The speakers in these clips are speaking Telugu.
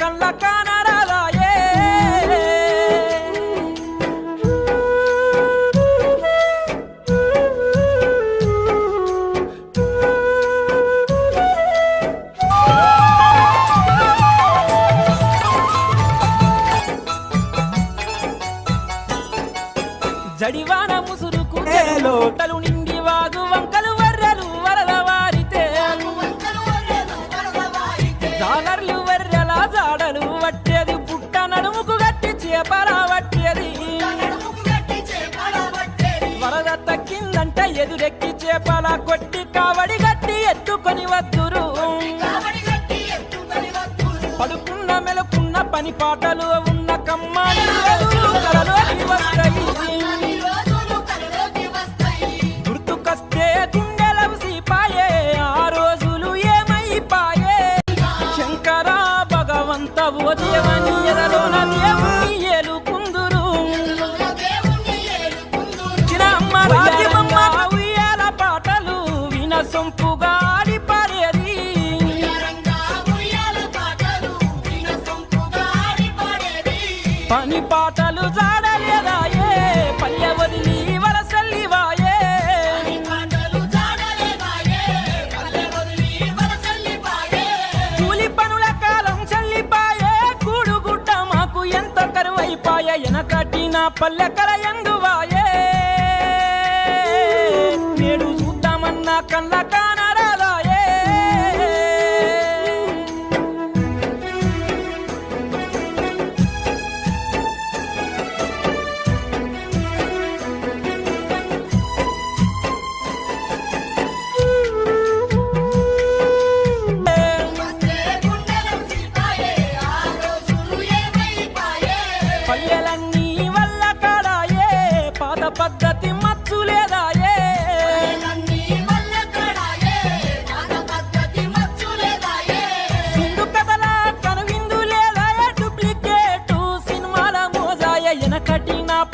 కళ్ళ కానరాదాయే జడివాన ముసురుకు నేలో. తలు నిండి వాగు వంకలు ఎదురెక్కి చేపల కొట్టి కావడి గట్టి ఎత్తుకొని వద్దురు. పడుకున్న మెలుకున్న పని పాటలు ఉన్న కమ్మాని కలలోకి వస్తాయి. పల్లెకల ఎంగ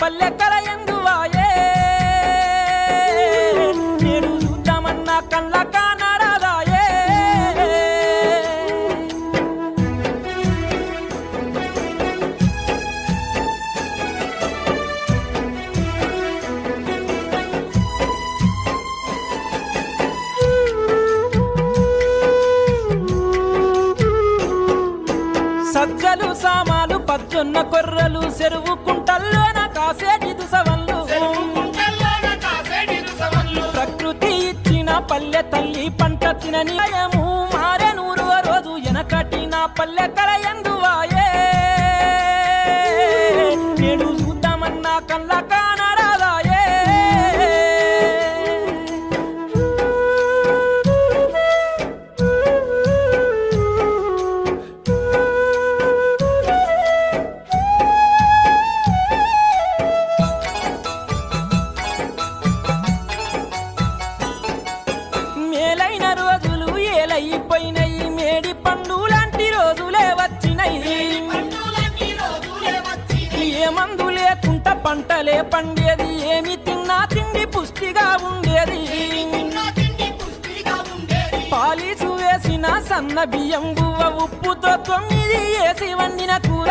పల్లె కల పల్లె తల్లి పంట తినని నయము మారే నూరు రోజు ఎనకటి నా పల్లె కలయందువాయే పంటలే పండేది ఏమి తిన్నా తిండి పుష్టిగా ఉండేది. పాలీసు వేసిన సన్న బియ్యం గువ్వ ఉప్పుతో తొమ్మిది వేసి వండిన కూర.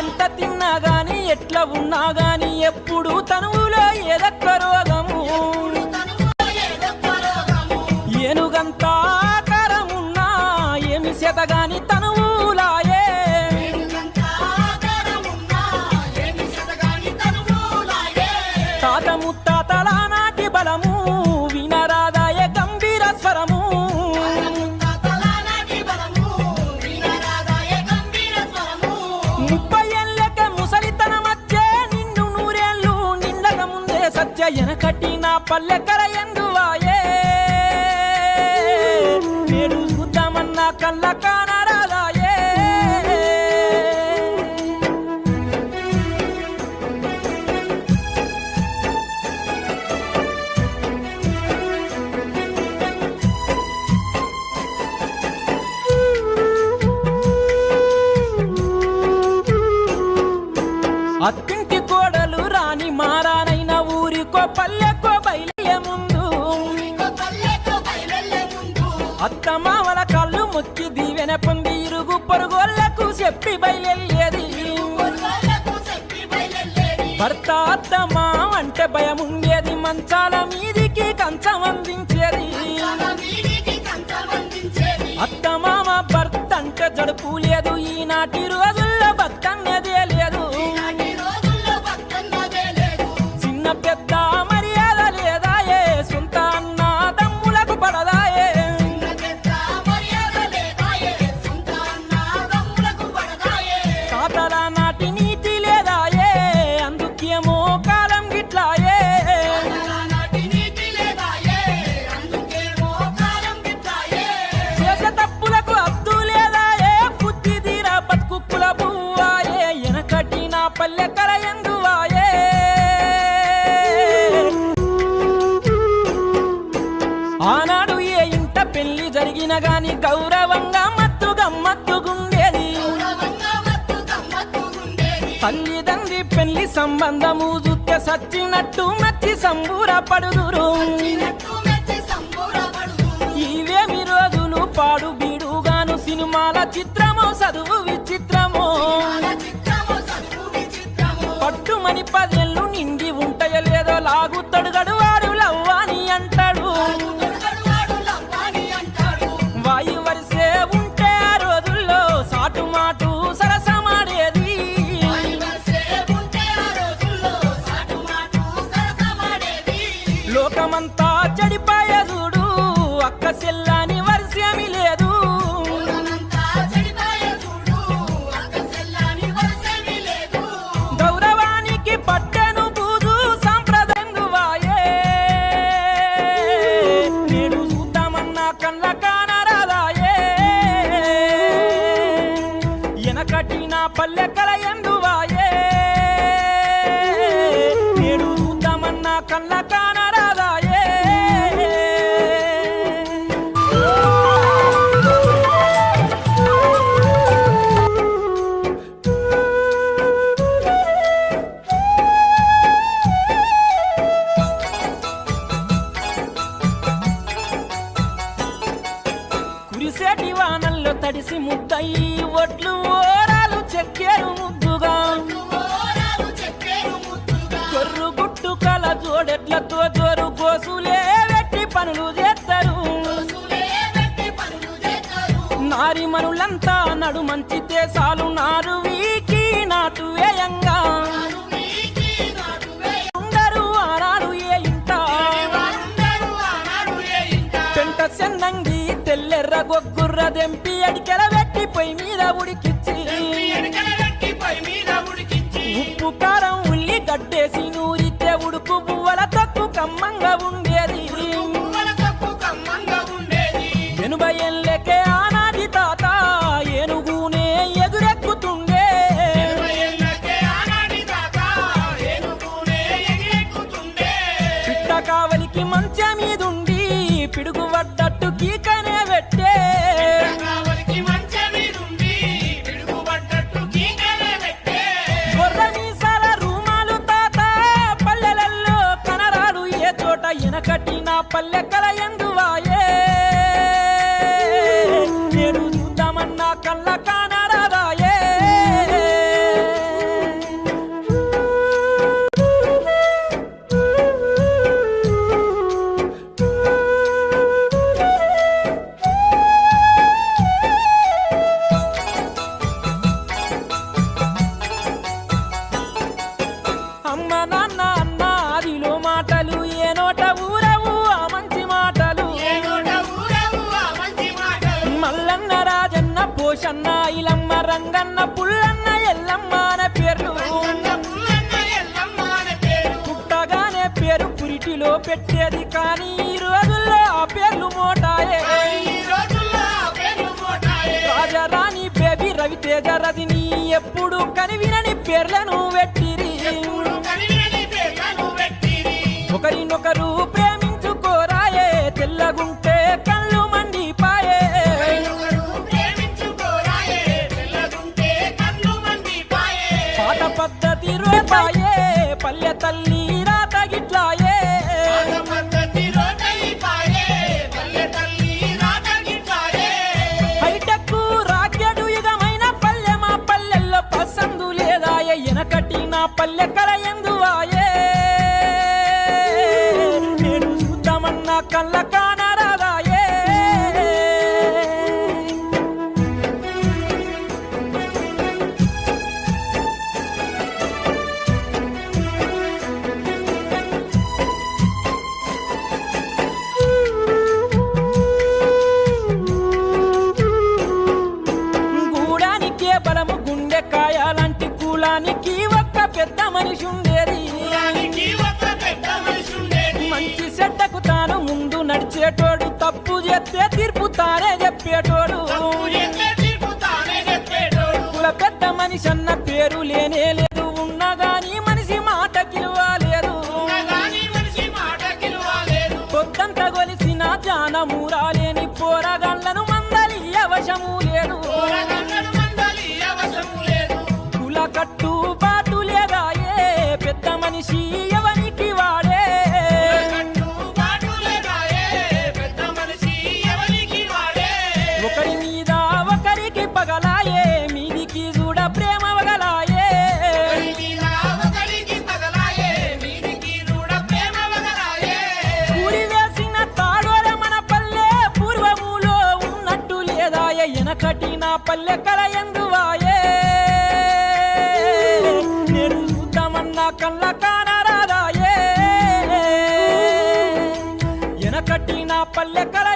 ఎంత తిన్నా గాని ఎట్లా ఉన్నా గాని ఎప్పుడు తనువులో ఏదక్క రోగము. ఏనుగంతా ఆకారమున్నా ఏమి శతగాని తనువులాయే తాత ముత్తాతల నాటి బలము వినరాదాయ గంభీర స్వరము. ముప్పై ఏళ్ళక ముసలితన మధ్య నిన్ను నూరేళ్ళు నిండక ముందే సత్య ఎనకటి నా పల్లెకర ఎందువాయే? నేడు చూద్దామన్నా కళ్ళ పల్లెకో బయలే ముందు. అత్తమామ మామల కళ్ళు ముక్కి దీవెన పొంది ఇరుగు పొరుగోళ్ళకు చెప్పి బయలుదేరి భర్త అత్తమా అంటే భయం ఉండేది మంచాల మీదికి కంచం అందించేది. అత్తమామ భర్త అంటే జడుపు లేదు ఈనాటి రోజు తల్లిదండ్రి పెళ్ళి సంబంధము చూస్తే సచ్చినట్టు మచ్చి సంబూరపడుదురు ఇవేమి రోజులు పాడు బీడుగాను సినిమాల చిత్రమో చదువు విచిత్రమో. పట్టుమని పదేళ్ళు చేస్తారు గోసులే వెట్టి పనులు చేస్తారు. నారి మనులంతా నడు మంచి దేశాలు నారు వీకి నాటు వేయంగా. ఉండరు ఆరారు ఏ ఇంట? పెంట తెల్లెర్ర గొగ్గుర్ర దెంపి అడికెల వెట్టి పొయ్యి మీద ఉడికిచ్చి. ఉప్పు కారం ఉల్లి గడ్డేసి నూరితే ఉడుకు పువ్వల manga bunga ఎనకటి నా పల్లె కల ఎందువాయే? నేడు చూద్దామన్నా కళ్ళ ఇలమ్మ రంగన్న పుల్లన్న ఎల్లమ్మ అనే పేర్లు. పుట్టగానే పేరు పురిటిలో పెట్టేది కానీ ఈ రోజుల్లో ఆ పేర్లు మోటాయే. రాజారాణి బేబీ రవితేజ రజని ఎప్పుడు కనివినని పేర్లను పెట్టిరి ఒకరినొకరు పద్ధతి పల్లె తల్లి రాత గిట్లాయే. హైటెక్ రాకెడు యుగమైన పల్లె మా పల్లెల్లో పసందు లేదాయ ఎనకటి నా పల్లె కరయందువాయే నేడు చూద్దామన్నా కళ్ళ కాన కులానికి ఒక్క పెద్ద మనిషి ఉండేది. మంచి చెడ్డకు తాను ముందు నడిచేటోడు తప్పు చేస్తే తీర్పుతానే చెప్పేటోడు. కుల పెద్ద మనిషి అన్న పేరు లేనే లేదు ఉన్నా గాని మనిషి మాట కిలువలేదు పొద్దంత గొలిసిన జానమూరాలు పల్లె కల ఎందువాయే? నేను చూద్దామన్నా కళ్ళ కానరాదాయే? ఎనకటి నా పల్లె కల